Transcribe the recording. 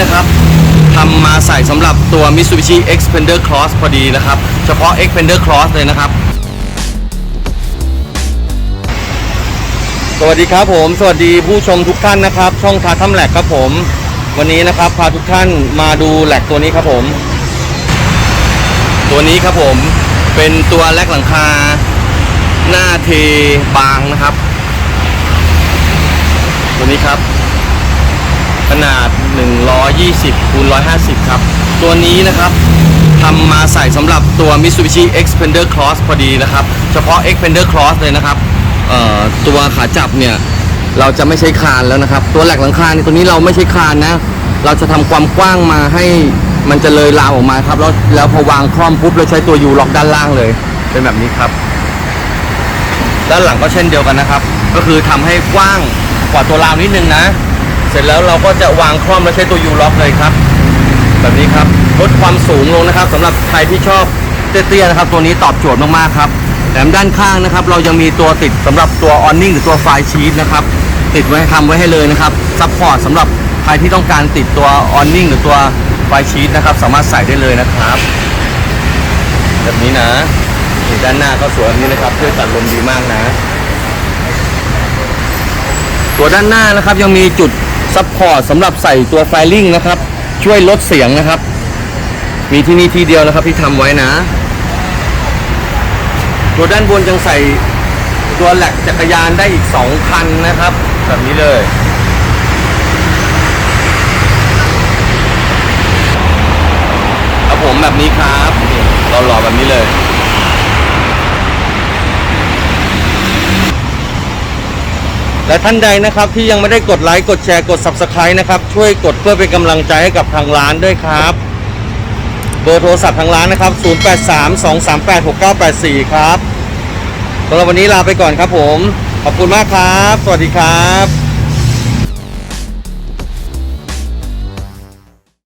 นะครับทำมาใส่สำหรับตัว Mitsubishi Xpander Cross พอดีนะครับ เฉพาะ Xpander Cross เลยนะครับ สวัสดีครับผม สวัสดีผู้ชมทุกท่านนะครับ ช่องทาทัมแหลกครับผม วันนี้นะครับพาทุกท่านมาดูแหลกตัวนี้ครับผม ตัวนี้ครับผมเป็นตัวแลกหลังคา หน้าเทบางนะครับ ตัวนี้ครับ ขนาด 120คูณ150 ครับ ตัวนี้นะครับทำมาใส่สำหรับตัว Mitsubishi Xpander Cross พอดีนะครับ เฉพาะ Xpander Cross เลยนะครับตัวขาจับเนี่ย เราจะไม่ใช้คานแล้วนะครับ ตัวแหลกหลังคานตัวนี้เราไม่ใช้คานนะ เราจะทำความกว้างมาให้มันจะเลยราวออกมาครับ แล้วแล้วพอวางคล่อมปุ๊บเราใช้ตัวยูล็อกด้านล่างเลย เป็นแบบนี้ครับ ด้านหลังก็เช่นเดียวกันนะครับ ก็คือทำให้กว้างกว่าตัวราวนิดนึงนะ เสร็จแล้วเราก็จะวางคล่อมแล้วใช้ตัวยูล็อกเลยครับ แบบนี้ครับลดความสูงลงนะครับสำหรับใครที่ชอบเตี้ยๆนะครับ ตัวนี้ตอบโจทย์มากๆครับแถมด้านข้างนะครับ เรายังมีตัวติดสำหรับตัวออนนิ่งหรือตัวไฟชีตนะครับติดไว้ทำไว้ให้เลยนะครับซัพพอร์ตสำหรับใครที่ต้องการติดตัวออนนิ่งหรือตัวไฟชีตนะครับ สามารถใส่ได้เลยนะครับ แบบนี้นะด้านหน้าก็สวยแบบนี้นะครับเพื่อตัดลมดีมากนะ ตัวด้านหน้านะครับยังมีจุด ซับพอร์ตสำหรับใส่ตัวไฟลิ่งนะครับ ช่วยลดเสียงนะครับ มีที่นี่ที่เดียวนะครับที่ทำไว้นะ ตัวด้านบนยังใส่ตัวแหลกจักรยานได้อีกสองคันนะครับ แบบนี้เลย ครับผมแบบนี้ครับเราหล่อแบบนี้เลย และท่านใดนะครับที่ยังไม่ได้กดไลค์กดแชร์กด Subscribe นะครับ ช่วยกดเพื่อเป็นกำลังใจให้กับทางร้านด้วยครับ เบอร์โทรศัพท์ทางร้านนะครับ 0832386984 ครับสำหรับวันนี้ลาไปก่อนครับผม ขอบคุณมากครับ สวัสดีครับ